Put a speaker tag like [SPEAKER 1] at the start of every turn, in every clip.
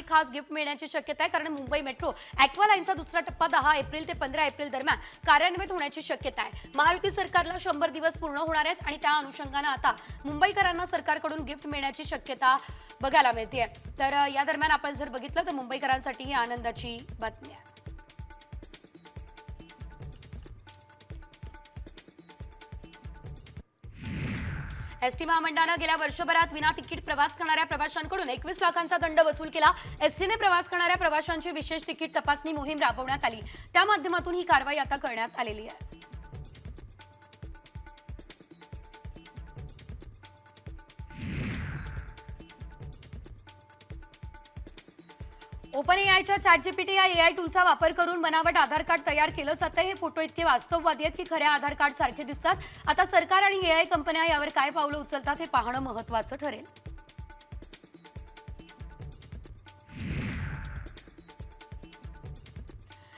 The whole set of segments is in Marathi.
[SPEAKER 1] एक खास गिफ्ट मिळण्याची शक्यता आहे कारण मुंबई मेट्रो ॲक्वा लाईनचा दुसरा टप्पा दहा एप्रिल ते पंधरा एप्रिल दरम्यान कार्यान्वित होण्याची शक्यता आहे. महायुती सरकारला शंभर दिवस पूर्ण होणार आहेत आणि त्या अनुषंगानं आता मुंबईकरांना सरकारकडून गिफ्ट मिळण्याची शक्यता बघायला मिळते तर या दरम्यान आपण जर बघितलं तर मुंबईकरांसाठी ही आनंदाची बातमी आहे. एसटी महामंडळानं गेल्या वर्षभरात विना तिकीट प्रवास करणाऱ्या प्रवाशांकडून एकवीस लाखांचा दंड वसूल केला. एसटीने प्रवास करणाऱ्या प्रवाशांची विशेष तिकीट तपासणी मोहीम राबवण्यात आली. त्या माध्यमातून ही कारवाई आता करण्यात आलेली आहे. ओपन एआयच्या चॅट जीपीटी या एआय टूलचा वापर करून बनावट आधार कार्ड तयार केलं. जातं हे फोटो इतके वास्तववादी आहेत की खऱ्या आधार कार्ड सारखे दिसतात. आता सरकार आणि एआय कंपन्या यावर काय पावलं उचलतात हे पाहणं महत्वाचं ठरेल.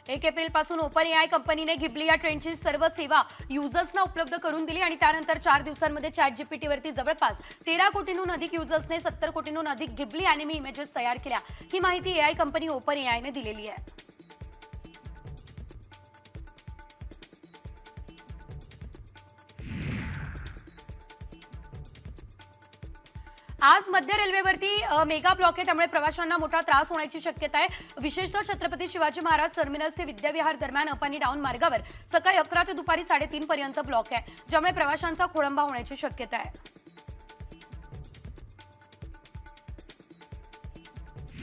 [SPEAKER 1] एक एप्रिलपासून ओपन एआय कंपनीने घिबली या ट्रेनची सर्व सेवा युजर्सना उपलब्ध करून दिली आणि त्यानंतर चार दिवसांमध्ये चॅट जीपीटीवरती जवळपास तेरा कोटींहून अधिक युजर्सने सत्तर कोटींहून अधिक घिबली अॅनिमी इमेजेस तयार केल्या. ही माहिती एआय कंपनी ओपन एआयने दिलेली आहे. आज मध्य रेल्वेवरती मेगा ब्लॉक आहे त्यामुळे प्रवाशांना मोठा त्रास होण्याची शक्यता आहे. विशेषतः छत्रपती शिवाजी महाराज टर्मिनस ते विद्याविहार दरम्यान अप आणि डाऊन मार्गावर सकाळी अकरा ते दुपारी साडेतीन पर्यंत ब्लॉक आहे ज्यामुळे प्रवाशांचा खोळंबा होण्याची शक्यता आहे.